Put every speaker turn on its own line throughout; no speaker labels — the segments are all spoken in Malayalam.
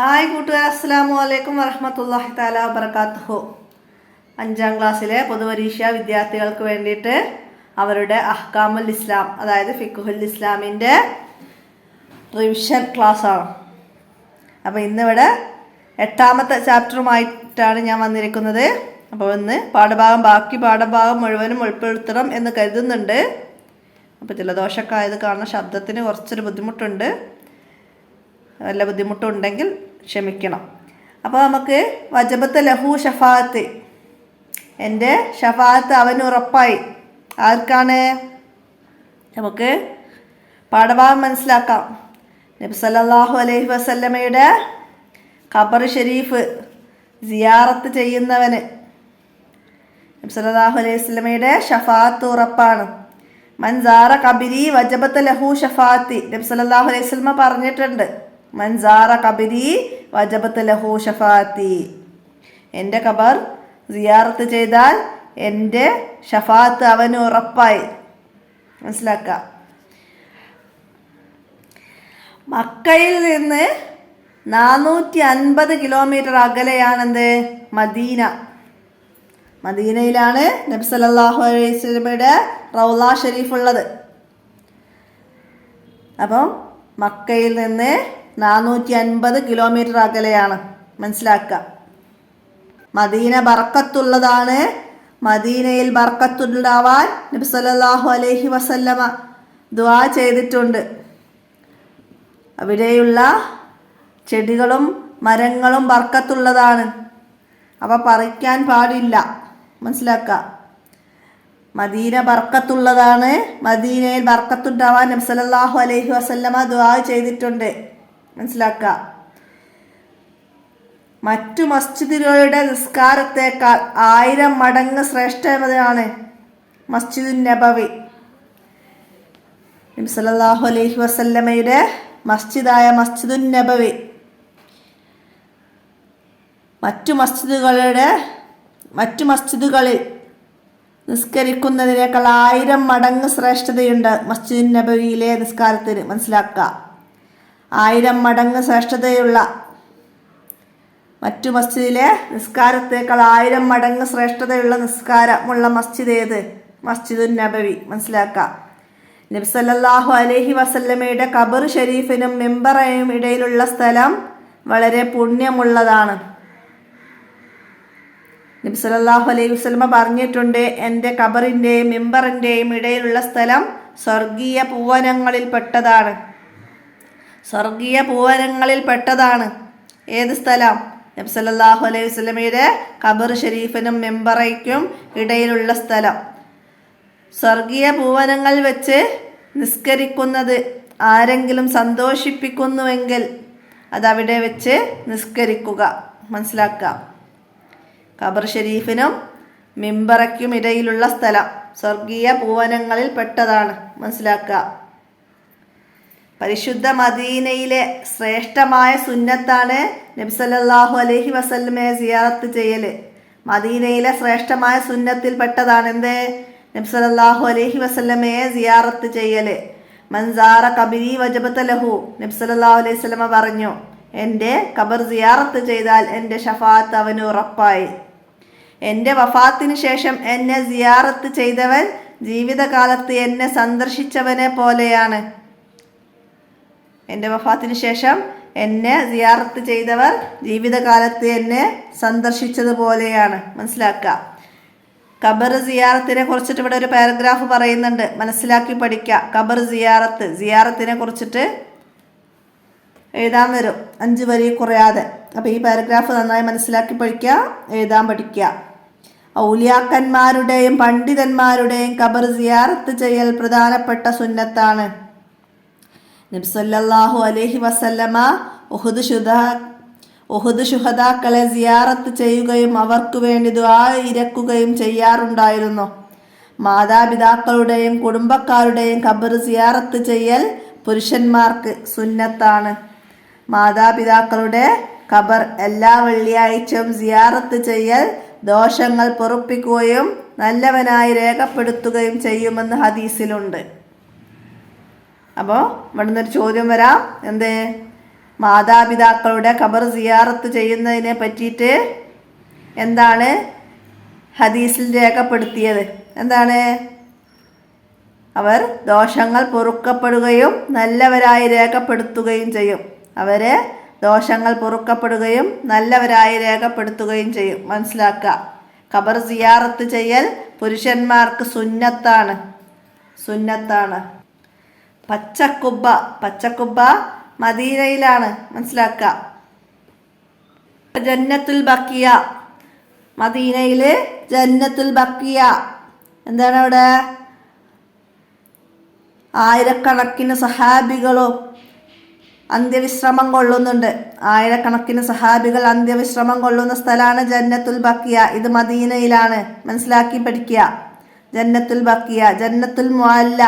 ഹായ് കൂട്ടുകാർ അസ്സാം വലൈക്കും വറഹമത്തല്ലാഹി താല വബർക്കാത്തുഹു അഞ്ചാം ക്ലാസ്സിലെ പൊതുപരീക്ഷ വിദ്യാർത്ഥികൾക്ക് വേണ്ടിയിട്ട് അവരുടെ അഹ്കാമുൽ ഇസ്ലാം അതായത് ഫിഖുൽ ഇസ്ലാമിന്റെ റിവിഷൻ ക്ലാസ്സാണ്. അപ്പോൾ ഇന്നിവിടെ എട്ടാമത്തെ ചാപ്റ്ററുമായിട്ടാണ് ഞാൻ വന്നിരിക്കുന്നത്. അപ്പോൾ ഇന്ന് പാഠഭാഗം ബാക്കി പാഠഭാഗം മുഴുവനും ഉൾപ്പെടുത്തണം എന്ന് കരുതുന്നുണ്ട്. അപ്പോൾ ജലദോഷമൊക്കെ ആയത് കാരണം ശബ്ദത്തിന് കുറച്ചൊരു ബുദ്ധിമുട്ടുണ്ട്. വല്ല ബുദ്ധിമുട്ടുണ്ടെങ്കിൽ ക്ഷമിക്കണം. അപ്പോൾ നമുക്ക് വജബത്ത് ലഹു ഷഫാത്ത്. എന്റെ ഷഫാത്ത് അവന് ഉറപ്പായി ആർക്കാണ്? നമുക്ക് പാഠഭാഗം മനസ്സിലാക്കാം. നബി സല്ലല്ലാഹു അലൈഹി വസല്ലമയുടെ ഖബർ ഷെരീഫ് സിയാറത്ത് ചെയ്യുന്നവന്. നബി സല്ലല്ലാഹു അലൈഹി വസല്ലമയുടെ ഷഫാത്ത് ഉറപ്പാണ്. മൻസാറ കബിരി വജബത്ത് ലഹു ഷഫാത്തി. നബി സല്ലല്ലാഹു അലൈഹി വസല്ലമ പറഞ്ഞിട്ടുണ്ട്. മൻസാറ കബിരി വജബത്ത് ലഹു ഷഫാത്തി. എന്റെ കബർ സിയാറത്ത് ചെയ്താൽ എന്റെ ഷഫാത്ത് അവന് ഉറപ്പായി. മനസ്സിലാക്കുക മക്കയിൽ നിന്ന് നാനൂറ്റി അൻപത് കിലോമീറ്റർ അകലെയാണെന്ത്? മദീന. മദീനയിലാണ് നബി സല്ലല്ലാഹു അലൈഹി വസല്ലമയുടെ റൗല ഷരീഫ് ഉള്ളത് അപ്പം മക്കയിൽ നിന്ന് നാനൂറ്റി അൻപത് കിലോമീറ്റർ അകലെയാണ്. മനസ്സിലാക്കുക മദീന ബർക്കത്തുള്ളതാണ്. മദീനയിൽ ബർക്കത്തുണ്ടാവാൻ നബി സല്ലല്ലാഹു അലൈഹി വസല്ലമ ദുആ ചെയ്തിട്ടുണ്ട്. അവിടെയുള്ള ചെടികളും മരങ്ങളും ബർക്കത്തുള്ളതാണ്. അവ പറിക്കാൻ പാടില്ല. മനസ്സിലാക്കുക മദീന ബർക്കത്തുള്ളതാണ്. മദീനയിൽ ബർക്കത്തുണ്ടാവാൻ സല്ലല്ലാഹു അലൈഹി വസല്ലമ ദുആ ചെയ്തിട്ടുണ്ട്. മനസ്സിലാക്കുക മറ്റു മസ്ജിദുകളുടെ നിസ്കാരത്തേക്കാൾ ആയിരം മടങ്ങ് ശ്രേഷ്ഠമതാണ് മസ്ജിദുൻ നബവി. നബി സല്ലല്ലാഹു അലൈഹി വസല്ലമയുടെ മസ്ജിദായ മസ്ജിദുൻ നബവി. മറ്റു മസ്ജിദുകളുടെ മറ്റു മസ്ജിദുകളിൽ നിസ്കരിക്കുന്നതിനേക്കാൾ ആയിരം മടങ്ങ് ശ്രേഷ്ഠതയുണ്ട് മസ്ജിദുൻ നബവിയിലെ നിസ്കാരത്തിന്. മനസ്സിലാക്കുക ആയിരം മടങ്ങ് ശ്രേഷ്ഠതയുള്ള മറ്റു മസ്ജിദിലെ നിസ്കാരത്തേക്കാൾ ആയിരം മടങ്ങ് ശ്രേഷ്ഠതയുള്ള നിസ്കാരമുള്ള മസ്ജിദ് ഏത്? മസ്ജിദുൻ നബവി. മനസ്സിലാക്കാം. നബ്സല്ലാഹു അലഹി വസല്ലമയുടെ കബർ ഷെരീഫിനും മെമ്പറയും ഇടയിലുള്ള സ്ഥലം വളരെ പുണ്യമുള്ളതാണ്. നബി സല്ലല്ലാഹു അലൈഹി വസല്ലമ പറഞ്ഞിട്ടുണ്ട് എന്റെ കബറിന്റെയും മെമ്പറിന്റെയും ഇടയിലുള്ള സ്ഥലം സ്വർഗീയ പൂവനങ്ങളിൽ പെട്ടതാണ് സ്വർഗീയ പൂവനങ്ങളിൽ പെട്ടതാണ്. ഏത് സ്ഥലം? നബി സല്ലല്ലാഹു അലൈഹി വസല്ലമയുടെ ഖബർ ഷെരീഫിനും മെമ്പറയ്ക്കും ഇടയിലുള്ള സ്ഥലം. സ്വർഗീയ പൂവനങ്ങൾ വെച്ച് നിസ്കരിക്കുന്നത് ആരെങ്കിലും സന്തോഷിപ്പിക്കുന്നുവെങ്കിൽ അതവിടെ വെച്ച് നിസ്കരിക്കുക. മനസ്സിലാക്കുക ഖബർ ഷെരീഫിനും മിമ്പറയ്ക്കും ഇടയിലുള്ള സ്ഥലം സ്വർഗീയ പൂവനങ്ങളിൽ പെട്ടതാണ്. മനസ്സിലാക്കുക പരിശുദ്ധ മദീനയിലെ ശ്രേഷ്ഠമായ സുന്നത്താണ് നബി സല്ലല്ലാഹു അലൈഹി വസല്ലമയെ സിയാറത്ത് ചെയ്യൽ മദീനയിലെ ശ്രേഷ്ഠമായ സുന്നത്തിൽ പെട്ടതാണ് എന്ത് നബി സല്ലല്ലാഹു അലൈഹി വസല്ലമയെ സിയാറത്ത് ചെയ്യൽ മൻസാറ കബിരി വജബത്ത് ലഹു നബി സല്ലല്ലാഹു അലൈഹി സ്വലമ പറഞ്ഞു എന്റെ കബർ സിയാറത്ത് ചെയ്താൽ എന്റെ ഷഫാത്ത് അവന് ഉറപ്പായി. എന്റെ വഫാത്തിന് ശേഷം എന്നെ സിയാറത്ത് ചെയ്തവൻ ജീവിതകാലത്ത് എന്നെ സന്ദർശിച്ചവനെ പോലെയാണ്. എന്റെ വഫാത്തിന് ശേഷം എന്നെ സിയാറത്ത് ചെയ്തവർ ജീവിതകാലത്ത് എന്നെ സന്ദർശിച്ചതുപോലെയാണ്. മനസ്സിലാക്കുക. ഖബർ സിയാറത്തിനെ കുറിച്ചിട്ട് ഇവിടെ ഒരു പാരഗ്രാഫ് പറയുന്നുണ്ട്. മനസ്സിലാക്കി പഠിക്കുക. ഖബർ സിയാറത്ത്. സിയാറത്തിനെ കുറിച്ചിട്ട് എഴുതാൻ വരും. അഞ്ച് വരി കുറയാതെ. അപ്പോൾ ഈ പാരഗ്രാഫ് നന്നായി മനസ്സിലാക്കി പഠിക്കുക. എഴുതാൻ പഠിക്കുക. ഔലിയാക്കന്മാരുടെയും പണ്ഡിതന്മാരുടെയും ഖബർ സിയാറത്ത് ചെയ്യൽ പ്രധാനപ്പെട്ട സുന്നത്താണ്. നബ്സല്ലാഹു അലഹി വസല്ലമ ഉഹുദ് ശുദ ഉഹുദ് ശുഹദാക്കളെ സിയാറത്ത് ചെയ്യുകയും അവർക്ക് വേണ്ടി ഇരക്കുകയും ചെയ്യാറുണ്ടായിരുന്നു. മാതാപിതാക്കളുടെയും കുടുംബക്കാരുടെയും ഖബർ സിയാറത്ത് ചെയ്യൽ പുരുഷന്മാർക്ക് സുന്നത്താണ്. മാതാപിതാക്കളുടെ ഖബർ എല്ലാ വെള്ളിയാഴ്ചയും സിയാറത്ത് ചെയ്യൽ ദോഷങ്ങൾ പൊറുപ്പിക്കുകയും നല്ലവനായി രേഖപ്പെടുത്തുകയും ചെയ്യുമെന്ന് ഹദീസിലുണ്ട്. അപ്പോൾ ഇവിടെ നിന്നൊരു ചോദ്യം വരാം. എന്ത്? മാതാപിതാക്കളുടെ ഖബർ സിയാറത്ത് ചെയ്യുന്നതിനെ പറ്റിയിട്ട് എന്താണ് ഹദീസിൽ രേഖപ്പെടുത്തിയത്? എന്താണ്? അവർ ദോഷങ്ങൾ പൊറുക്കപ്പെടുകയും നല്ലവരായി രേഖപ്പെടുത്തുകയും ചെയ്യും. അവരെ ദോഷങ്ങൾ പൊറുക്കപ്പെടുകയും നല്ലവരായി രേഖപ്പെടുത്തുകയും ചെയ്യും. മനസ്സിലാക്കുക. ഖബർ സിയാറത്ത് ചെയ്യൽ പുരുഷന്മാർക്ക് സുന്നത്താണ്. സുന്നത്താണ്. പച്ചക്കുബ്ബ പച്ചക്കുബ്ബ മദീനയിലാണ്. മനസ്സിലാക്കുക ജന്നത്തുൽ ബക്കിയ. മദീനയിൽ ജന്നത്തുൽ ബക്കിയ. എന്താണ് അവിടെ? ആയിരക്കണക്കിന് സഹാബികളും അന്ത്യവിശ്രമം കൊള്ളുന്നുണ്ട്. ആയിരക്കണക്കിന് സഹാബികൾ അന്ത്യവിശ്രമം കൊള്ളുന്ന സ്ഥലമാണ് ജന്നത്തുൽ ബക്കിയ. ഇത് മദീനയിലാണ്. മനസ്സിലാക്കി പഠിക്കുക ജന്നത്തുൽ ബക്കിയ ജന്നത്തുൽ മുഅല്ല.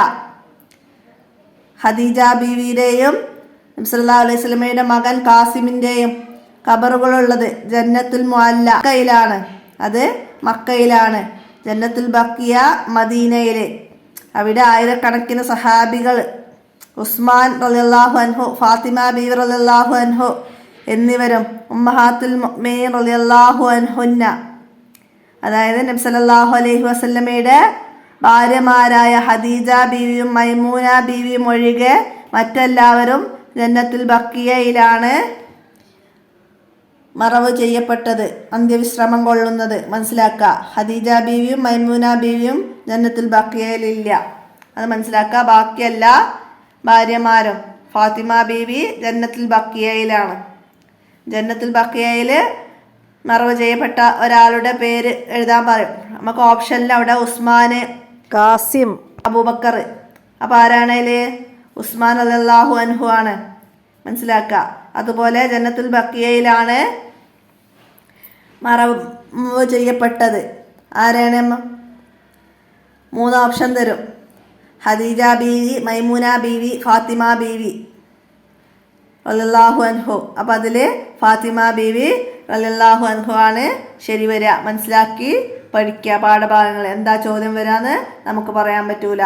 ഖദീജ ബീവിയുടെയും നബ്സല്ലാ അലൈഹി സ്വലമയുടെ മകൻ കാസിമിന്റെയും ഖബറുകളുള്ളത് ജന്നത്തുൽ മുഅല്ല മക്കയിലാണ് അത് മക്കയിലാണ്. ജന്നത്തുൽ ബക്കിയ മദീനയിൽ അവിടെ ആയിരക്കണക്കിന് സഹാബികൾ ഉസ്മാൻ റളിയല്ലാഹു അൻഹു ഫാത്തിമ ബീവി റളിയല്ലാഹു അൻഹു എന്നിവരും ഉമ്മഹാത്തുൽ മുഅ്മിനീൻ റളിയല്ലാഹു അൻഹുന്ന. അതായത് നബി സല്ലല്ലാഹു അലൈഹി വസല്ലമയുടെ ഭാര്യമാരായ ഹദീജ ബീവിയും മൈമൂന ബീവിയും ഒഴികെ മറ്റെല്ലാവരും ജന്നത്തുൽ ബക്കിയയിലാണ് മറവ് ചെയ്യപ്പെട്ടത് അന്ത്യവിശ്രമം കൊള്ളുന്നത്. മനസ്സിലാക്കുക ഹദീജ ബീവിയും മൈമൂന ബീവിയും ജന്നത്തുൽ ബക്കിയയിലില്ല അത് മനസ്സിലാക്കുക ബാക്കിയല്ല ഭാര്യമാരും ഫാത്തിമ ബീവി ജന്നത്തുൽ ബക്കിയയിലാണ് ജന്നത്തുൽ ബക്കിയയിൽ മറവ് ചെയ്യപ്പെട്ട ഒരാളുടെ പേര് എഴുതാൻ പറയും. നമുക്ക് ഓപ്ഷനിൽ അവിടെ ഉസ്മാന് കാസിം അബൂബക്കർ. അപ്പോൾ ആരാണേൽ ഉസ്മാൻ അലല്ലാഹു അൻഹു ആണ്. മനസ്സിലാക്കുക അതുപോലെ ജന്നത്തുൽ ബക്കിയയിലാണ് മറവ് ചെയ്യപ്പെട്ടത്. ആരാണ് മൂന്ന് ഓപ്ഷൻ തരും. ഹദീജ ബീവി മൈമൂന ബീവി ഫാത്തിമ ബീവി റലല്ലാഹു അൻഹു. അപ്പം അതിൽ ഫാത്തിമ ബീവി റലല്ലാഹു അൻഹു ആണ് ശരി വരിക. മനസ്സിലാക്കി പഠിക്കുക പാഠഭാഗങ്ങൾ എന്താ ചോദ്യം വരാന്ന് നമുക്ക് പറയാൻ പറ്റൂല.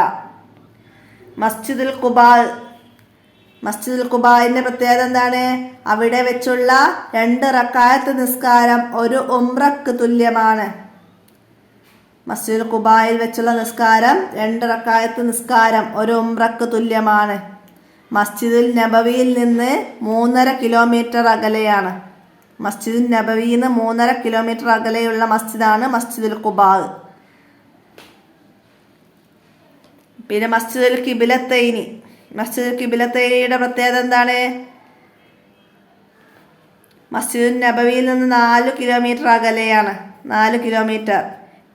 മസ്ജിദുൽ കുബാൽ മസ്ജിദുൽ ഖുബായിന്റെ പ്രത്യേകത എന്താണ്? അവിടെ വെച്ചുള്ള രണ്ട് റക്കായത്ത് നിസ്കാരം ഒരു ഉംറക്ക് തുല്യമാണ്. മസ്ജിദുൽ ഖുബായിൽ വെച്ചുള്ള നിസ്കാരം രണ്ട് റക്കായത്ത് നിസ്കാരം ഒരു ഉംറക്ക് തുല്യമാണ്. മസ്ജിദുൽ നബവിയിൽ നിന്ന് മൂന്നര കിലോമീറ്റർ അകലെയാണ്. മസ്ജിദുൽ നബവിയിൽ നിന്ന് മൂന്നര കിലോമീറ്റർ അകലെയുള്ള മസ്ജിദാണ് മസ്ജിദുൽ ഖുബാ. പിന്നെ മസ്ജിദുൽ കിബിലത്തൈനി. മസ്ജിദുൽ കിബിലത്തൈനിയുടെ പ്രത്യേകത എന്താണ്? മസ്ജിദുൽ നബവിയിൽ നിന്ന് നാല് കിലോമീറ്റർ അകലെയാണ്. നാല് കിലോമീറ്റർ.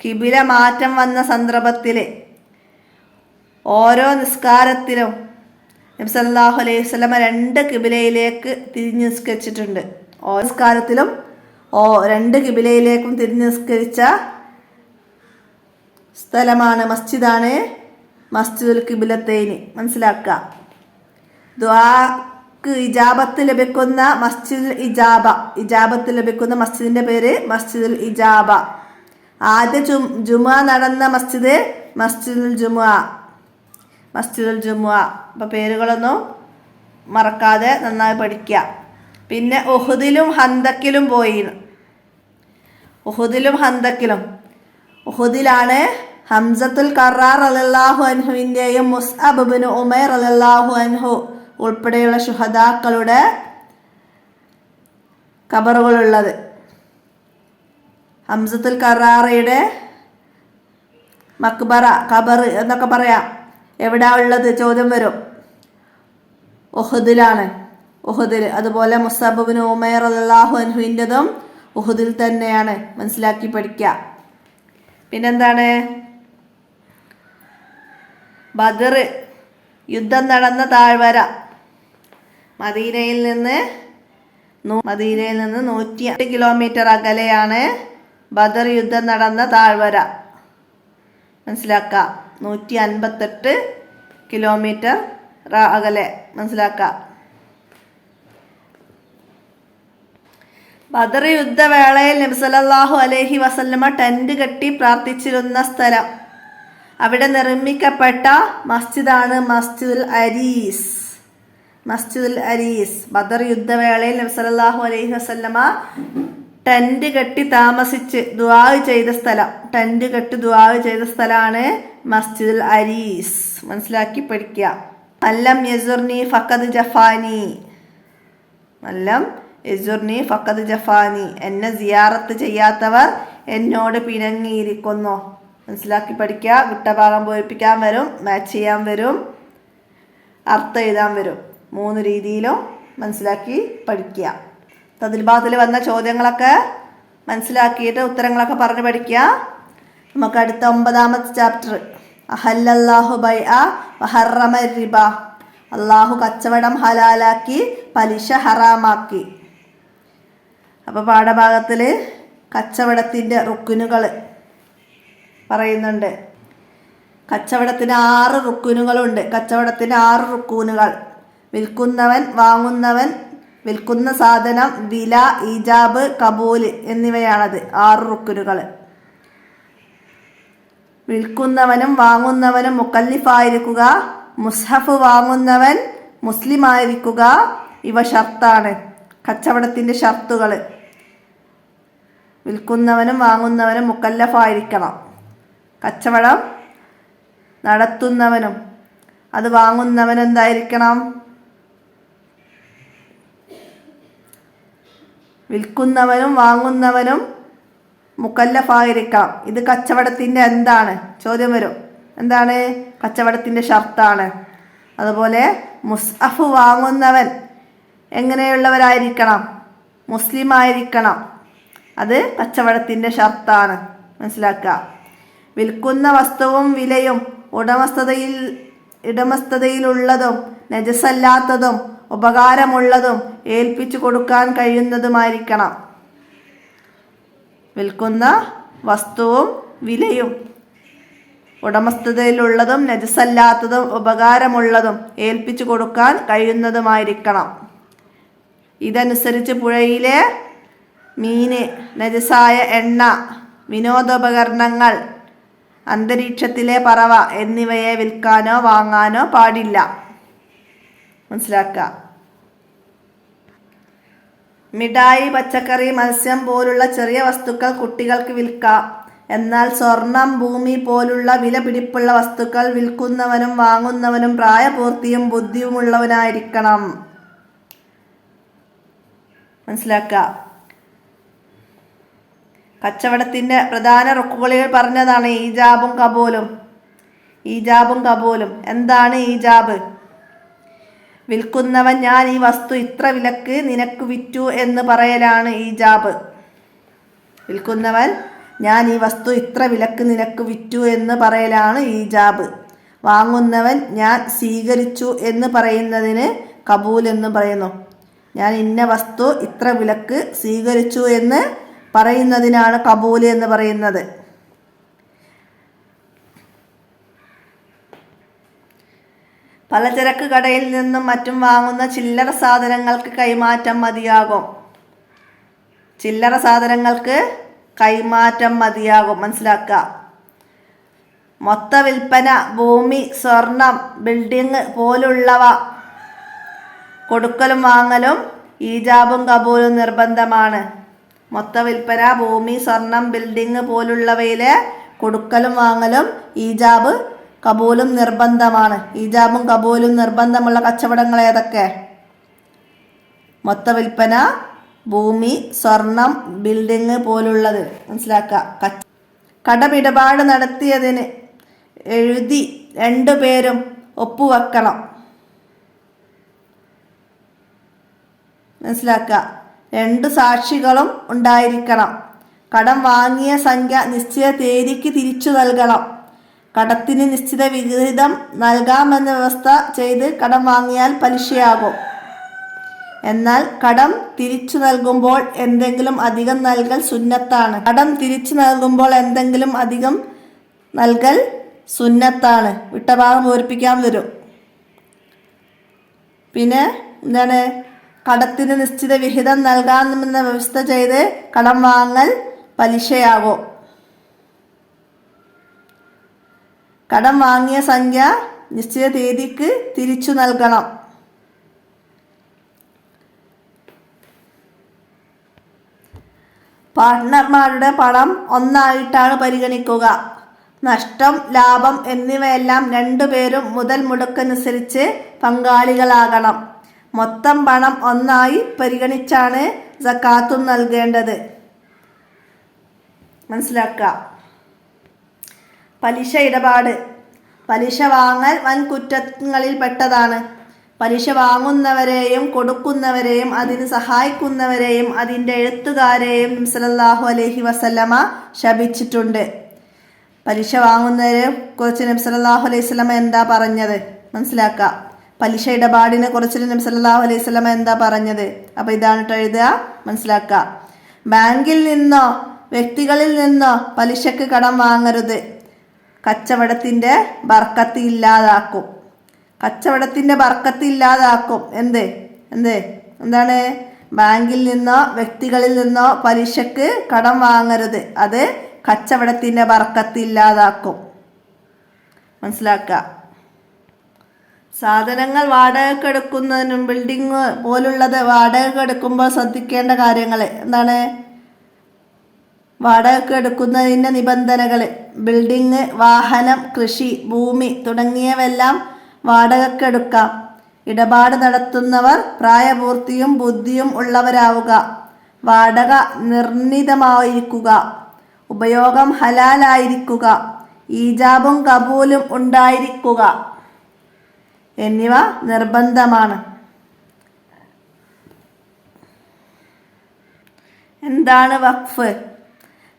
കിബില മാറ്റം വന്ന സന്ദർഭത്തിൽ ഓരോ നിസ്കാരത്തിലും നബി സല്ലല്ലാഹു അലൈഹി വസല്ലമ രണ്ട് കിബിലയിലേക്ക് തിരിഞ്ഞ് നിസ്കരിച്ചിട്ടുണ്ട്. ഓരോ നിസ്കാരത്തിലും ഓ രണ്ട് കിബിലയിലേക്കും തിരിഞ്ഞ് നിസ്കരിച്ച സ്ഥലമാണ് മസ്ജിദാണ്. മസ്ജിദുൽ കിബിലത്തേനി. മനസ്സിലാക്കുക ദ്വാക്ക് ഇജാബത്ത് ലഭിക്കുന്ന മസ്ജിദുൽ ഇജാബ. ഇജാബത്ത് ലഭിക്കുന്ന മസ്ജിദിന്റെ പേര് മസ്ജിദുൽ ഇജാബ. ആദ്യ ജു ജുമ നടന്ന മസ്ജിദ് മസ്ജിദുൽ ജുമ മസ്ജിദുൽ ജുമ അപ്പോൾ പേരുകളൊന്നും മറക്കാതെ നന്നായി പഠിക്കുക പിന്നെ ഉഹുദിലും ഹന്തക്കിലും പോയി. ഉഹുദിലും ഹന്തക്കിലും. ഉഹുദിലാണ് ഹംസത്തുൽ കറാർ അലല്ലാഹു അൻഹുവിന്റെയും മുസ്അബിന് ഉമേർ അലല്ലാഹു അൻഹു ഉൾപ്പെടെയുള്ള ശുഹദാക്കളുടെ കബറുകളുള്ളത് ഹംസത്തുൽ കറാറയുടെ മക്ബറ ഖബർ എന്നൊക്കെ പറയാം. എവിടാ ഉള്ളത്? ചോദ്യം വരും. ഉഹുദിലാണ്. ഉഹുദിൽ അതുപോലെ മുസബിന് ഉമേർ അള്ളാഹു അൻഹുവിന്റെതും ഉഹുദിൽ തന്നെയാണ്. മനസ്സിലാക്കി പഠിക്കുക പിന്നെന്താണ്? ബദർ യുദ്ധം നടന്ന താഴ്വര. മദീനയിൽ നിന്ന് മദീനയിൽ നിന്ന് നൂറ്റി എട്ട് കിലോമീറ്റർ അകലെയാണ് ബദർ യുദ്ധം നടന്ന താഴ്വര. മനസ്സിലാക്കുക നൂറ്റി അൻപത്തെട്ട് കിലോമീറ്റർ അകലെ. മനസ്സിലാക്കുക ബദർ യുദ്ധവേളയിൽ നബി അലഹി വസല്ലമ ടെന്റ് കെട്ടി പ്രാർത്ഥിച്ചിരുന്ന സ്ഥലം. അവിടെ നിർമ്മിക്കപ്പെട്ട മസ്ജിദാണ് മസ്ജിദുൽ അരീസ്. മസ്ജിദുൽ അരീസ്. ബദർ യുദ്ധവേളയിൽ നബി അലഹി വസല്ലമ ടെന്റ് കെട്ടി താമസിച്ച് ദുവാവ് ചെയ്ത സ്ഥലം. ടെന്റ് കെട്ടി ദുവാവ് ചെയ്ത സ്ഥലമാണ് മസ്ജിദുൽ അരീസ്. മനസ്സിലാക്കി പഠിക്കുക അല്ലം യസുർനി ഫഖദ് ജഫാനി. അല്ലം യസുർനി ഫക്കത് ജഫാനി. എന്നെ സിയാറത്ത് ചെയ്യാത്തവർ എന്നോട് പിണങ്ങിയിരിക്കുന്നു. മനസ്സിലാക്കി പഠിക്കുക. വിട്ടഭാഗം പൂരിപ്പിക്കാൻ വരും. മാച്ച് ചെയ്യാൻ വരും. അർത്ഥം എഴുതാൻ വരും. മൂന്ന് രീതിയിലും മനസ്സിലാക്കി പഠിക്കുക. തതിൽഭാഗത്തിൽ വന്ന ചോദ്യങ്ങളൊക്കെ മനസ്സിലാക്കിയിട്ട് ഉത്തരങ്ങളൊക്കെ പറഞ്ഞ് പഠിക്കുക. നമുക്ക് അടുത്ത ഒമ്പതാമത്തെ ചാപ്റ്റർ അഹല്ലാഹു ബൈ അഹറമ റിബ. അള്ളാഹു കച്ചവടം ഹലാലാക്കി പലിശ ഹറാമാക്കി. അപ്പോൾ പാഠഭാഗത്തിൽ കച്ചവടത്തിന്റെ റുക്കുനുകൾ പറയുന്നുണ്ട്. കച്ചവടത്തിന് ആറ് റുക്കുനുകളുണ്ട്. കച്ചവടത്തിന് ആറ് റുക്കൂനുകൾ. വിൽക്കുന്നവൻ വാങ്ങുന്നവൻ വിൽക്കുന്ന സാധനം വില ഈജാബ് കബൂൽ എന്നിവയാണത് ആറ് റുക്കുനുകൾ വിൽക്കുന്നവനും വാങ്ങുന്നവനും മുക്കല്ലിഫായിരിക്കുക മുസ്ഹഫ് വാങ്ങുന്നവൻ മുസ്ലിം ആയിരിക്കുക ഇവ ഷർത്താണ്. കച്ചവടത്തിന്റെ ഷർത്തുകൾ വിൽക്കുന്നവനും വാങ്ങുന്നവനും മുക്കല്ലഫായിരിക്കണം. കച്ചവടം നടത്തുന്നവനും അത് വാങ്ങുന്നവൻ എന്തായിരിക്കണം? വിൽക്കുന്നവനും വാങ്ങുന്നവനും മുക്കല്ലഫായിരിക്കാം ഇത് കച്ചവടത്തിന്റെ എന്താണ്? ചോദ്യം വരും. എന്താണ്? കച്ചവടത്തിന്റെ ഷർത്താണ്. അതുപോലെ മുസ്അഫ് വാങ്ങുന്നവൻ എങ്ങനെയുള്ളവരായിരിക്കണം? മുസ്ലിം ആയിരിക്കണം അത് കച്ചവടത്തിന്റെ ഷർത്താണ്. മനസ്സിലാക്കുക. വിൽക്കുന്ന വസ്തുവും വിലയും ഉടമസ്ഥതയിൽ ഉടമസ്ഥതയിലുള്ളതും നജസല്ലാത്തതും ഉപകാരമുള്ളതും ഏൽപ്പിച്ചു കൊടുക്കാൻ കഴിയുന്നതുമായിരിക്കണം. വിൽക്കുന്ന വസ്തുവും വിലയും ഉടമസ്ഥതയിലുള്ളതും നജസല്ലാത്തതും ഉപകാരമുള്ളതും ഏൽപ്പിച്ചു കൊടുക്കാൻ കഴിയുന്നതുമായിരിക്കണം. ഇതനുസരിച്ച് പുഴയിലെ മീന് നജസായ എണ്ണ വിനോദോപകരണങ്ങൾ അന്തരീക്ഷത്തിലെ പറവ എന്നിവയെ വിൽക്കാനോ വാങ്ങാനോ പാടില്ല. മനസ്സിലാക്കുക. മിഠായി പച്ചക്കറി മത്സ്യം പോലുള്ള ചെറിയ വസ്തുക്കൾ കുട്ടികൾക്ക് വിൽക്കാം. എന്നാൽ സ്വർണം ഭൂമി പോലുള്ള വില പിടിപ്പുള്ള വസ്തുക്കൾ വിൽക്കുന്നവനും വാങ്ങുന്നവനും പ്രായപൂർത്തിയും ബുദ്ധിയുമുള്ളവനായിരിക്കണം. മനസ്സിലാക്കുക. കച്ചവടത്തിന്റെ പ്രധാന റുക്കുകളിൽ പറഞ്ഞതാണ് ഈജാബും കബൂലും. ഈജാബും കബൂലും. എന്താണ് ഈജാബ്? വിൽക്കുന്നവൻ ഞാൻ ഈ വസ്തു ഇത്ര വിലക്ക് നിനക്ക് വിറ്റു എന്ന് പറയലാണ് ഈജാബ്. വിൽക്കുന്നവൻ ഞാൻ ഈ വസ്തു ഇത്ര വിലക്ക് നിനക്ക് വിറ്റു എന്ന് പറയലാണ് ഈജാബ്. വാങ്ങുന്നവൻ ഞാൻ സ്വീകരിച്ചു എന്ന് പറയുന്നതിന് കബൂൽ എന്ന് പറയുന്നു. ഞാൻ ഇന്ന വസ്തു ഇത്ര വിലക്ക് സ്വീകരിച്ചു എന്ന് പറയുന്നതിനാണ് കബൂൽ എന്ന് പറയുന്നത്. പലചരക്ക് കടയിൽ നിന്നും മറ്റും വാങ്ങുന്ന ചില്ലറ സാധനങ്ങൾക്ക് കൈമാറ്റം മതിയാകും. ചില്ലറ സാധനങ്ങൾക്ക് കൈമാറ്റം മതിയാകും. മനസ്സിലാക്കുക. മൊത്ത വിൽപ്പന ഭൂമി സ്വർണം ബിൽഡിംഗ് പോലുള്ളവ കൊടുക്കലും വാങ്ങലും ഈജാബും കബൂലും നിർബന്ധമാണ്. മൊത്ത വിൽപ്പന ഭൂമി സ്വർണം ബിൽഡിംഗ് പോലുള്ളവയിലെ കൊടുക്കലും വാങ്ങലും ഈജാബ് കബൂലും നിർബന്ധമാണ്. ഈജാബും കബൂലും നിർബന്ധമുള്ള കച്ചവടങ്ങൾ ഏതൊക്കെ? മൊത്ത വിൽപ്പന ഭൂമി സ്വർണം ബിൽഡിംഗ് പോലുള്ളത്. മനസ്സിലാക്കുക. കടമിടപാട് നടത്തിയതിന് എഴുതി രണ്ടു പേരും ഒപ്പുവെക്കണം. മനസ്സിലാക്കുക. രണ്ട് സാക്ഷികളും ഉണ്ടായിരിക്കണം. കടം വാങ്ങിയ സംഖ്യ നിശ്ചിത തീയതിക്ക് തിരിച്ചു നൽകണം. കടത്തിന് നിശ്ചിത വിഹിതം നൽകാമെന്ന വ്യവസ്ഥ ചെയ്ത് കടം വാങ്ങിയാൽ പലിശയാകും. എന്നാൽ കടം തിരിച്ചു നൽകുമ്പോൾ എന്തെങ്കിലും അധികം നൽകൽ സുന്നത്താണ്. കടം തിരിച്ചു നൽകുമ്പോൾ എന്തെങ്കിലും അധികം നൽകൽ സുന്നത്താണ്. വിട്ടഭാഗം പൂരിപ്പിക്കാൻ വരും. പിന്നെ എന്താണ്? കടത്തിന് നിശ്ചിത വിഹിതം നൽകാമെന്ന വ്യവസ്ഥ ചെയ്ത് കടം വാങ്ങൽ പലിശയാകും. കടം വാങ്ങിയ സംഖ്യ നിശ്ചിത തീയതിക്ക് തിരിച്ചു നൽകണം. പാർട്ട്ണർമാരുടെ പണം ഒന്നായിട്ടാണ് പരിഗണിക്കുക. നഷ്ടം ലാഭം എന്നിവയെല്ലാം രണ്ടുപേരും മുതൽ മുടക്കനുസരിച്ച് പങ്കാളികളാകണം. മൊത്തം പണം ഒന്നായി പരിഗണിച്ചാണ് സക്കാത്തും നൽകേണ്ടത്. മനസ്സിലാക്കുക. പലിശ ഇടപാട്. പലിശ വാങ്ങൽ വൻ കുറ്റങ്ങളിൽ പെട്ടതാണ്. പലിശ വാങ്ങുന്നവരെയും കൊടുക്കുന്നവരെയും അതിന് സഹായിക്കുന്നവരെയും അതിന്റെ എഴുത്തുകാരെയും സല്ലല്ലാഹു അലഹി വസല്ലമ ശപിച്ചിട്ടുണ്ട്. പലിശ വാങ്ങുന്നവരെ കുറിച്ച് നബി സല്ലല്ലാഹു അലൈഹി വസല്ലമ എന്താ പറഞ്ഞത്? മനസ്സിലാക്കുക. പലിശ ഇടപാടിനെ കുറിച്ച് നബി സല്ലല്ലാഹു അലൈഹി വസല്ലമ എന്താ പറഞ്ഞത്? അപ്പോൾ ഇതാണ് എഴുതുക. മനസ്സിലാക്കുക. ബാങ്കിൽ നിന്നോ വ്യക്തികളിൽ നിന്നോ പലിശക്ക് കടം വാങ്ങരുത്. കച്ചവടത്തിന്റെ ബർക്കത്ത് ഇല്ലാതാക്കും. കച്ചവടത്തിന്റെ ബർക്കത്ത് ഇല്ലാതാക്കും. എന്ത്? എന്ത്? എന്താണ്? ബാങ്കിൽ നിന്നോ വ്യക്തികളിൽ നിന്നോ പലിശക്ക് കടം വാങ്ങരുത്. അത് കച്ചവടത്തിന്റെ ബർക്കത്ത് ഇല്ലാതാക്കും. മനസ്സിലാക്കുക. സാധനങ്ങൾ വാടകയ്ക്ക് എടുക്കുന്നതിനും ബിൽഡിങ് പോലുള്ളത് വാടകയ്ക്ക് എടുക്കുമ്പോൾ ശ്രദ്ധിക്കേണ്ട കാര്യങ്ങൾ എന്താണ്? വാടകയ്ക്ക് എടുക്കുന്നതിന്റെ നിബന്ധനകൾ ബിൽഡിങ് വാഹനം കൃഷി ഭൂമി തുടങ്ങിയവെല്ലാം വാടകയ്ക്ക് എടുക്കാം. ഇടപാട് നടത്തുന്നവർ പ്രായപൂർത്തിയും ബുദ്ധിയും ഉള്ളവരാവുക. വാടക നിർണിതമായിരിക്കുക. ഉപയോഗം ഹലാലായിരിക്കുക. ഈജാബും കബൂലും ഉണ്ടായിരിക്കുക. എന്നിവ നിർബന്ധമാണ്. എന്താണ് വഖഫ്?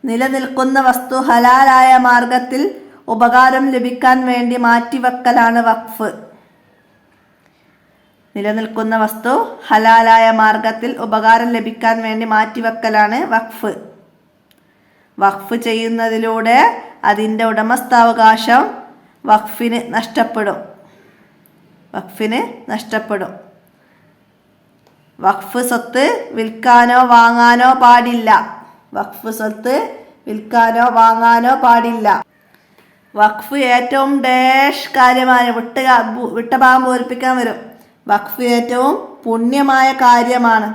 നിലനിൽക്കുന്ന വസ്തു ഹലാലായ മാർഗത്തിൽ ഉപകാരം ലഭിക്കാൻ വേണ്ടി മാറ്റിവെക്കലാണ് വഖഫ്. നിലനിൽക്കുന്ന വസ്തു ഹലാലായ മാർഗത്തിൽ ഉപകാരം ലഭിക്കാൻ വേണ്ടി മാറ്റിവെക്കലാണ് വഖഫ്. വഖഫ് ചെയ്യുന്നതിലൂടെ അതിന്റെ ഉടമസ്ഥാവകാശം വഖഫിന് നഷ്ടപ്പെടും. വഖഫിന് നഷ്ടപ്പെടും. വഖഫ് സ്വത്ത് വിൽക്കാനോ വാങ്ങാനോ പാടില്ല. വഖഫ് സ്വത്ത് വിൽക്കാനോ വാങ്ങാനോ പാടില്ല. വഖഫ് ഏറ്റവും ഡാഷ് കാര്യമായ വിട്ട പാമ്പ് പൂരിപ്പിക്കാൻ വരും. വഖഫ് ഏറ്റവും പുണ്യമായ കാര്യമാണ്.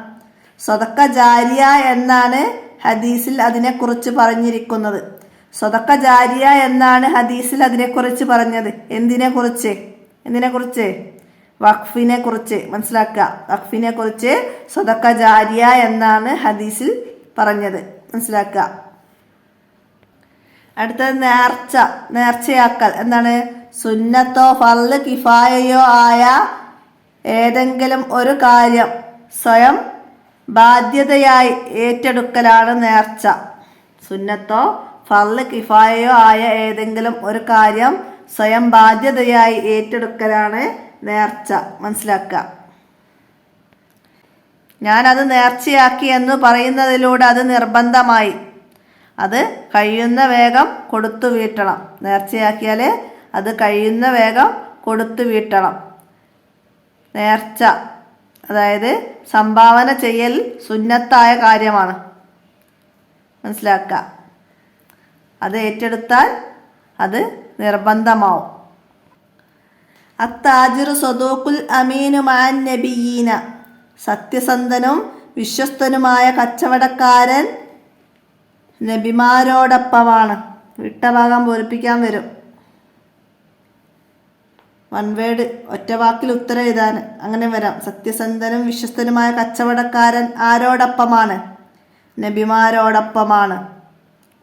സ്വതക്ക ജാരിയ എന്നാണ് ഹദീസിൽ അതിനെക്കുറിച്ച് പറഞ്ഞിരിക്കുന്നത്. സ്വതക്ക ജാരിയ എന്നാണ് ഹദീസിൽ അതിനെക്കുറിച്ച് പറഞ്ഞത്. എന്തിനെക്കുറിച്ച്? എന്തിനെക്കുറിച്ച്? വഖഫിനെ കുറിച്ച് മനസ്സിലാക്കുക. വഖഫിനെ കുറിച്ച് സ്വതക്ക ജാരിയ എന്നാണ് ഹദീസിൽ പറഞ്ഞത്. മനസ്സിലാക്കുക. അടുത്തത് നേർച്ച നേർച്ചയാക്കൽ. എന്താണ്? സുന്നത്തോ ഫർൾ കിഫായയോ ആയ ഏതെങ്കിലും ഒരു കാര്യം സ്വയം ബാധ്യതയായി ഏറ്റെടുക്കലാണ് നേർച്ച. സുന്നത്തോ ഫർൾ കിഫായയോ ആയ ഏതെങ്കിലും ഒരു കാര്യം സ്വയം ബാധ്യതയായി ഏറ്റെടുക്കലാണ് നേർച്ച. മനസ്സിലാക്കുക. ഞാനത് നേർച്ചയാക്കി എന്ന് പറയുന്നതിലൂടെ അത് നിർബന്ധമായി. അത് കഴിയുന്ന വേഗം കൊടുത്തു വീട്ടണം. നേർച്ചയാക്കിയാൽ അത് കഴിയുന്ന വേഗം കൊടുത്തു വീട്ടണം. നേർച്ച. അതായത് സംഭാവന ചെയ്യൽ സുന്നത്തായ കാര്യമാണ്. മനസ്സിലാക്കുക. അത് ഏറ്റെടുത്താൽ അത് നിർബന്ധമാവും. അത്താജിർ സ്വദോക്കുൽ അമീനുമാൻ നബിയീന സത്യസന്ധനും വിശ്വസ്തനുമായ കച്ചവടക്കാരൻ നബിമാരോടൊപ്പമാണ്. വിട്ടഭാഗം പൂരിപ്പിക്കാൻ വരും. വൺ വേഡ് ഒറ്റ വാക്കിൽ ഉത്തരം എഴുതാൻ. അങ്ങനെ വരാം. സത്യസന്ധനും വിശ്വസ്തനുമായ കച്ചവടക്കാരൻ ആരോടൊപ്പമാണ്? നബിമാരോടൊപ്പമാണ്.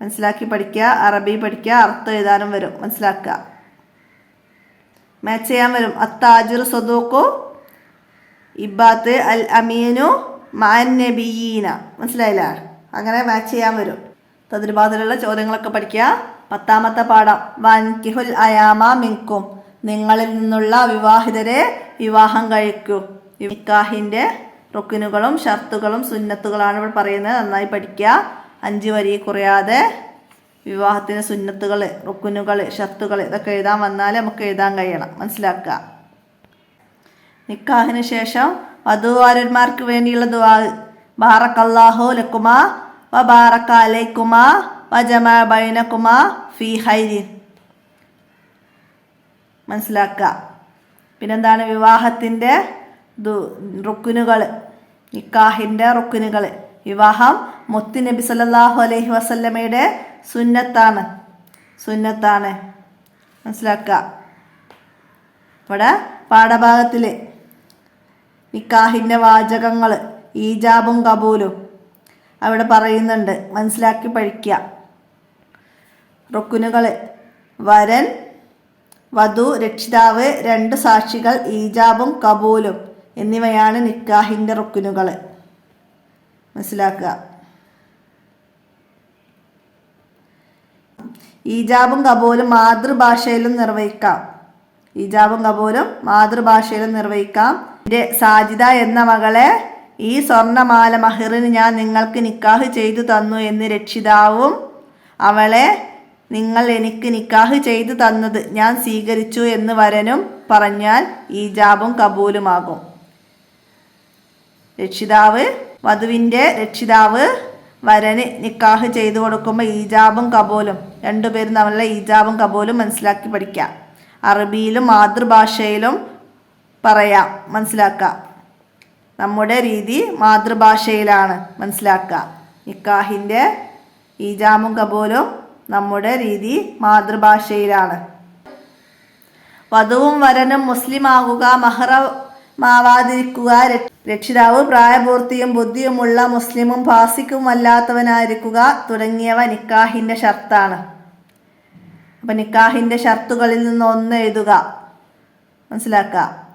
മനസ്സിലാക്കി പഠിക്കുക അറബി പഠിക്കുക അർത്ഥം എഴുതാനും വരും. മനസ്സിലാക്കുക. മാച്ച് ചെയ്യാൻ വരും. അത്താജിർ സ്വദൂഖു ഇബാത്ത് അൽ അമീനു മാൻ മനസ്സിലായില്ല? അങ്ങനെ മാച്ച് ചെയ്യാൻ വരും. തദ്രുപാതിലുള്ള ചോദ്യങ്ങളൊക്കെ പഠിക്കുക. പത്താമത്തെ പാഠം. വൻകിഹുൽ അയാമ മിങ്കും നിങ്ങളിൽ നിന്നുള്ള വിവാഹിതരെ വിവാഹം കഴിക്കൂ. നിക്കാഹിന്റെ റുക്കിനുകളും ഷർത്തുകളും സുന്നത്തുകളാണ് ഇവിടെ പറയുന്നത്. നന്നായി പഠിക്കുക. അഞ്ച് വരി കുറയാതെ വിവാഹത്തിന് സുന്നത്തുകൾ റുക്കുനുകൾ ഷർത്തുകൾ ഇതൊക്കെ എഴുതാൻ വന്നാൽ നമുക്ക് എഴുതാൻ കഴിയണം. മനസ്സിലാക്കുക? നിക്കാഹിന് ശേഷം വധുവാരന്മാർക്ക് വേണ്ടിയുള്ള ദുവാ ബാറക്കല്ലാഹു ലക്കുമാ വ ബാറക്ക അലൈക്കുമാ വ ജമാ ബൈനക്കുമാ ഫി ഹൈരിൻ മനസ്സിലാക്കുക? പിന്നെന്താണ്? വിവാഹത്തിന്റെ ദു റുക്കുനുകൾ നിക്കാഹിന്റെ റുക്കുനുകൾ. വിവാഹം മുത്തി നബി സല്ലാഹു അലൈഹി വസല്ലമ്മയുടെ സുന്നത്താണ്. സുന്നത്താണ്. മനസ്സിലാക്കുക? ഇവിടെ പാഠഭാഗത്തിൽ നിക്കാഹിന്റെ വാചകങ്ങൾ ഈജാബും കബൂലും അവിടെ പറയുന്നുണ്ട്. മനസ്സിലാക്കി പഠിക്കുക. റുക്കുനുകൾ വരൻ വധു രക്ഷിതാവ് രണ്ട് സാക്ഷികൾ ഈജാബും കബൂലും എന്നിവയാണ് നിക്കാഹിന്റെ റുക്കുനുകൾ മനസ്സിലാക്കുക. ഈജാബും കബൂലും മാതൃഭാഷയിലും നിർവഹിക്കാം. ഈജാബും കബൂലും മാതൃഭാഷയിലും നിർവഹിക്കാം. എന്റെ സാജിദ എന്ന മകളെ ഈ സ്വർണമാല മഹിറിന് ഞാൻ നിങ്ങൾക്ക് നിക്കാഹ് ചെയ്തു തന്നു എന്ന് രക്ഷിതാവും അവളെ നിങ്ങൾ എനിക്ക് നിക്കാഹ് ചെയ്തു തന്നത് ഞാൻ സ്വീകരിച്ചു എന്ന് വരനും പറഞ്ഞാൽ ഈജാബും കബൂലുമാകും. രക്ഷിതാവ് വധുവിന്റെ രക്ഷിതാവ് വരന് നിക്കാഹ് ചെയ്തു കൊടുക്കുമ്പോൾ ഈജാബും കബോലും. രണ്ടുപേരും തമ്മിലുള്ള ഈജാബും കബോലും മനസ്സിലാക്കി പഠിക്കാം. അറബിയിലും മാതൃഭാഷയിലും പറയാം മനസ്സിലാക്കാം. നമ്മുടെ രീതി മാതൃഭാഷയിലാണ് മനസ്സിലാക്കുക നിക്കാഹിന്റെ ഈജാമും കബൂലും നമ്മുടെ രീതി മാതൃഭാഷയിലാണ്. വധുവും വരനും മുസ്ലിം ആകുക മഹറമാവാതിരിക്കുക രക്ഷ- രക്ഷിതാവ് പ്രായപൂർത്തിയും ബുദ്ധിയുമുള്ള മുസ്ലിമും ഫാസിക്കുമല്ലാത്തവനായിരിക്കുക തുടങ്ങിയവ നിക്കാഹിന്റെ ഷർത്താണ്. അപ്പം നിക്കാഹിന്റെ ഷർത്തുകളിൽ നിന്ന് ഒന്ന് എഴുതുക. മനസ്സിലാക്കുക?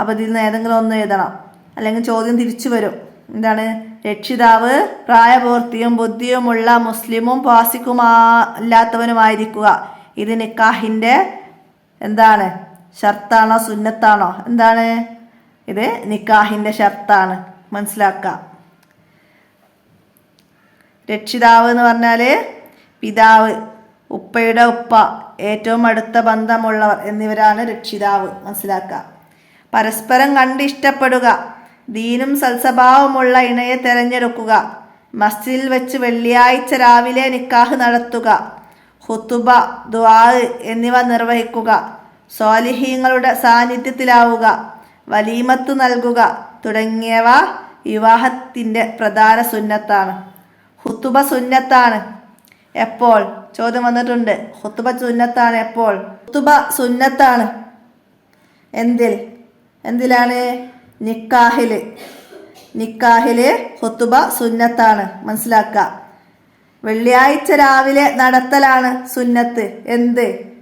അപ്പോൾ ഇതിൽ നിന്ന് ഏതെങ്കിലും ഒന്ന് എഴുതണം. അല്ലെങ്കിൽ ചോദ്യം തിരിച്ചു വരും. എന്താണ്? രക്ഷിതാവ് പ്രായപൂർത്തിയും ബുദ്ധിയുമുള്ള മുസ്ലിമും ഫാസിക്കുമാ അല്ലാത്തവനുമായിരിക്കുക ഇത് നിക്കാഹിന്റെ എന്താണ്? ഷർത്താണോ സുന്നത്താണോ? എന്താണ്? ഇത് നിക്കാഹിന്റെ ഷർത്താണ്. മനസ്സിലാക്കുക രക്ഷിതാവ് എന്ന് പറഞ്ഞാൽ പിതാവ് ഉപ്പയുടെ ഉപ്പ ഏറ്റവും അടുത്ത ബന്ധമുള്ളവർ എന്നിവരാണ് രക്ഷിതാവ്. മനസ്സിലാക്കുക പരസ്പരം കണ്ട് ഇഷ്ടപ്പെടുക. ദീനും സൽസ്വഭാവമുള്ള ഇണയെ തിരഞ്ഞെടുക്കുക. മസ്ജിദിൽ വെച്ച് വെള്ളിയാഴ്ച രാവിലെ നിക്കാഹ് നടത്തുക. ഹുത്തുബ ദുആ എന്നിവ നിർവഹിക്കുക. സ്വാലിഹീങ്ങളുടെ സാന്നിധ്യത്തിലാവുക വലീമത്ത് നൽകുക തുടങ്ങിയവ വിവാഹത്തിന്റെ പ്രധാന സുന്നത്താണ്. ഹുത്തുബ സുന്നത്താണ് എപ്പോൾ? ചോദ്യം വന്നിട്ടുണ്ട്. ഹുത്തുബ സുന്നത്താണ് എപ്പോൾ? ഹുത്തുബ സുന്നത്താണ്. എന്തിൽ? എന്തിലാണ്? നിക്കാഹിൽ നിക്കാഹിൽ ഹുത്തുബ സുന്നത്താണ്. മനസ്സിലാക്കുക. വെള്ളിയാഴ്ച രാവിലെ നടത്തലാണ് സുന്നത്ത്. എന്ത്?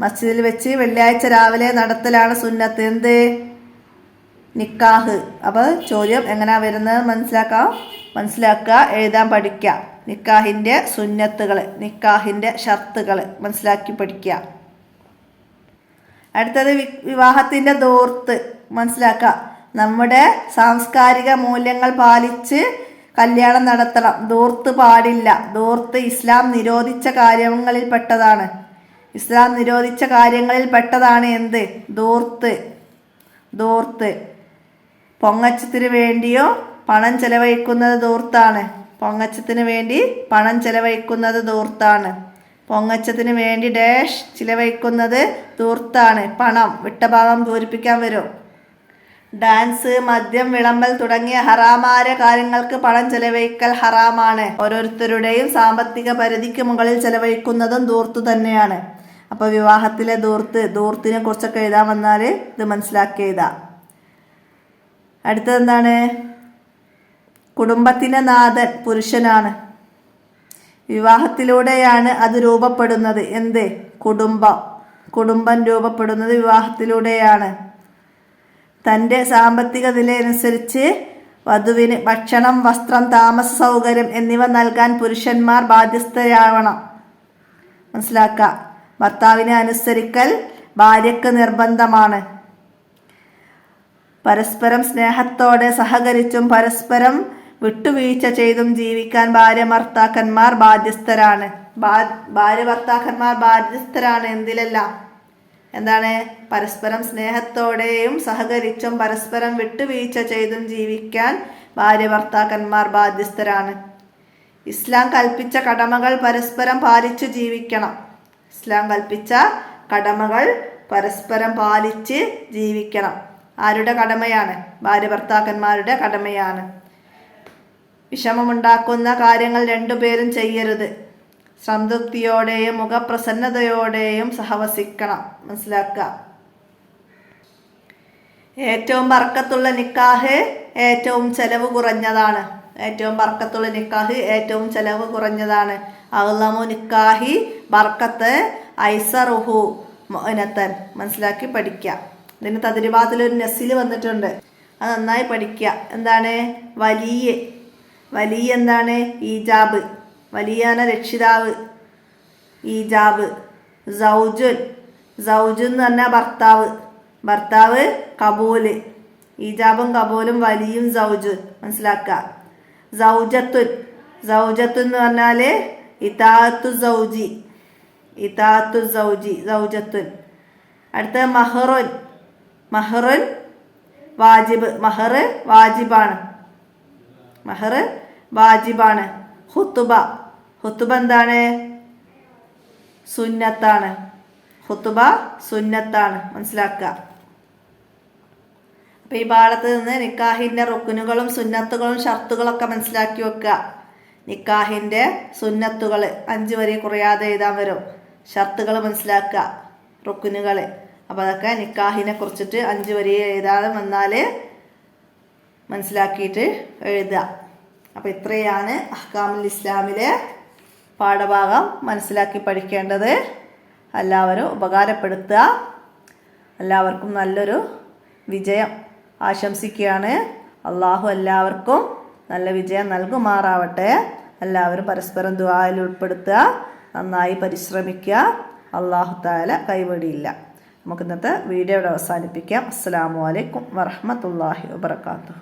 മസ്ജിദിൽ വെച്ച് വെള്ളിയാഴ്ച രാവിലെ നടത്തലാണ് സുന്നത്ത്. എന്ത്? നിക്കാഹ്. അപ്പോൾ ചോദ്യം എങ്ങനെയാ വരുന്നത്? മനസ്സിലാക്കാം? മനസ്സിലാക്കുക എഴുതാൻ പഠിക്കുക. നിക്കാഹിന്റെ സുന്നത്തുകൾ നിക്കാഹിന്റെ ഷർത്തുകൾ മനസ്സിലാക്കി പഠിക്കുക. അടുത്തത് വിവാഹത്തിന്റെ ദൂർത്ത് മനസ്സിലാക്കുക. നമ്മുടെ സാംസ്കാരിക മൂല്യങ്ങൾ പാലിച്ച് കല്യാണം നടത്തണം. ദൂർത്ത് പാടില്ല. ദൂർത്ത് ഇസ്ലാം നിരോധിച്ച കാര്യങ്ങളിൽ പെട്ടതാണ്. ഇസ്ലാം നിരോധിച്ച കാര്യങ്ങളിൽ പെട്ടതാണ് എന്ത്? ദൂർത്ത്. ദൂർത്ത്. പൊങ്ങച്ചത്തിന് വേണ്ടിയോ പണം ചെലവഴിക്കുന്നത് ദൂർത്താണ്. പൊങ്ങച്ചത്തിന് വേണ്ടി പണം ചെലവഴിക്കുന്നത് ദൂർത്താണ്. പൊങ്ങച്ചത്തിന് വേണ്ടി ഡാഷ് ചിലവഴിക്കുന്നത് ദൂർത്താണ്. പണം വിട്ടഭാവം പൂരിപ്പിക്കാൻ വരും. ഡാൻസ് മദ്യം വിളമ്പൽ തുടങ്ങിയ ഹറാമായ കാര്യങ്ങൾക്ക് പണം ചെലവഴിക്കൽ ഹറാമാണ്. ഓരോരുത്തരുടെയും സാമ്പത്തിക പരിധിക്ക് മുകളിൽ ചെലവഴിക്കുന്നതും ദൂർത്തു തന്നെയാണ്. അപ്പോൾ വിവാഹത്തിലെ ദൂർത്ത് ദൂർത്തിനെ കുറിച്ചൊക്കെ എഴുതാൻ വന്നാൽ ഇത് മനസ്സിലാക്കി എഴുതാം അടുത്തതെന്താണ് കുടുംബത്തിന്റെ നാഥൻ പുരുഷനാണ്. വിവാഹത്തിലൂടെയാണ് അത് രൂപപ്പെടുന്നത്. എന്ത്? കുടുംബം. കുടുംബം രൂപപ്പെടുന്നത് വിവാഹത്തിലൂടെയാണ്. തന്റെ സാമ്പത്തിക നിലയനുസരിച്ച് വധുവിന് ഭക്ഷണം വസ്ത്രം താമസ സൗകര്യം എന്നിവ നൽകാൻ പുരുഷന്മാർ ബാധ്യസ്ഥരാവണം. മനസ്സിലാക്കുക ഭർത്താവിനെ അനുസരിക്കൽ ഭാര്യക്ക് നിർബന്ധമാണ്. പരസ്പരം സ്നേഹത്തോടെ സഹകരിച്ചും പരസ്പരം വിട്ടുവീഴ്ച ചെയ്തും ജീവിക്കാൻ ഭാര്യ ഭർത്താക്കന്മാർ ബാധ്യസ്ഥരാണ്. ഭാര്യ ഭർത്താക്കന്മാർ ബാധ്യസ്ഥരാണ് എന്തിലല്ല? എന്താണ്? പരസ്പരം സ്നേഹത്തോടെയും സഹകരിച്ചും പരസ്പരം വിട്ടുവീഴ്ച ചെയ്തും ജീവിക്കാൻ ഭാര്യ ഭർത്താക്കന്മാർ ബാധ്യസ്ഥരാണ്. ഇസ്ലാം കൽപ്പിച്ച കടമകൾ പരസ്പരം പാലിച്ചു ജീവിക്കണം. ഇസ്ലാം കൽപ്പിച്ച കടമകൾ പരസ്പരം പാലിച്ച് ജീവിക്കണം. ആരുടെ കടമയാണ്? ഭാര്യ ഭർത്താക്കന്മാരുടെ കടമയാണ്. വിഷമമുണ്ടാക്കുന്ന കാര്യങ്ങൾ രണ്ടുപേരും ചെയ്യരുത്. സംതൃപ്തിയോടെയും മുഖപ്രസന്നതയോടെയും സഹവസിക്കണം. മനസ്സിലാക്കുക. ഏറ്റവും വർക്കത്തുള്ള നിക്കാഹ് ഏറ്റവും ചെലവ് കുറഞ്ഞതാണ്. ഏറ്റവും വർക്കത്തുള്ള നിക്കാഹ് ഏറ്റവും ചെലവ് കുറഞ്ഞതാണ്. അള്ളമു നിക്കാഹി ബർക്കത്ത് ഐസറുഹു. മൊനത്തൻ മനസ്സിലാക്കി പഠിക്കുക ഇതിന് തതിരിഭാഗത്തിലൊരു നെസ്സിൽ വന്നിട്ടുണ്ട്. അത് നന്നായി പഠിക്കുക എന്താണ്? വലിയ. വലിയ എന്താണ്? ഈജാബ്. വലിയാന രക്ഷിതാവ്. ഈജാബ്. സൗജുൻ. സൗജുൻ എന്ന് പറഞ്ഞാൽ ഭർത്താവ്. ഭർത്താവ് കബൂൽ. ഈജാബും കബൂലും വലിയും സൗജുൻ. മനസ്സിലാക്കുക സൗജത്തുൻ. സൗജത്തുൻ എന്ന് പറഞ്ഞാൽ ഇതാത്തു സൗജി. ഇതാത്തു സൗജി സൗജത്തുൻ. അടുത്ത മഹറുൻ. മഹറുൻ വാജിബ് മഹർ വാജിബാണ്. മഹർ വാജിബാണ്. ഹുത്തുബ ഹുത്തുബ എന്താണ്? സുന്നത്താണ്. ഹുത്തുബ സുന്നത്താണ്. മനസ്സിലാക്കുക അപ്പൊ ഈ പാഠത്ത് നിന്ന് നിക്കാഹിന്റെ റുക്കുനുകളും സുന്നത്തുകളും ഷർത്തുകളൊക്കെ മനസ്സിലാക്കി വെക്കുക നിക്കാഹിന്റെ സുന്നത്തുകൾ അഞ്ച് വരെ കുറയാതെ എഴുതാൻ വരും. ഷർത്തുകൾ മനസ്സിലാക്കുക റുക്കുനുകൾ അപ്പോൾ അതൊക്കെ നിക്കാഹിനെ കുറിച്ചിട്ട് അഞ്ച് വരി എഴുതാതെ വന്നാൽ മനസ്സിലാക്കിയിട്ട് എഴുതുക. അപ്പോൾ ഇത്രയാണ് അഹ്കാമുൽ ഇസ്ലാമിലെ പാഠഭാഗം മനസ്സിലാക്കി പഠിക്കേണ്ടത്. എല്ലാവരും ഉപകാരപ്പെടുത്തുക. എല്ലാവർക്കും നല്ലൊരു വിജയം ആശംസിക്കുകയാണ്. അള്ളാഹു എല്ലാവർക്കും നല്ല വിജയം നൽകുമാറാവട്ടെ. എല്ലാവരും പരസ്പരം ദ്വായിൽ ഉൾപ്പെടുത്തുക. നന്നായി പരിശ്രമിക്കുക അള്ളാഹു താല കൈവടിയില്ല. നമുക്ക് ഇന്നത്തെ വീഡിയോ അവസാനിപ്പിക്കാം. അസ്സാം വലൈക്കും വറഹമത്തല്ലാഹി വാബർക്കാത്തു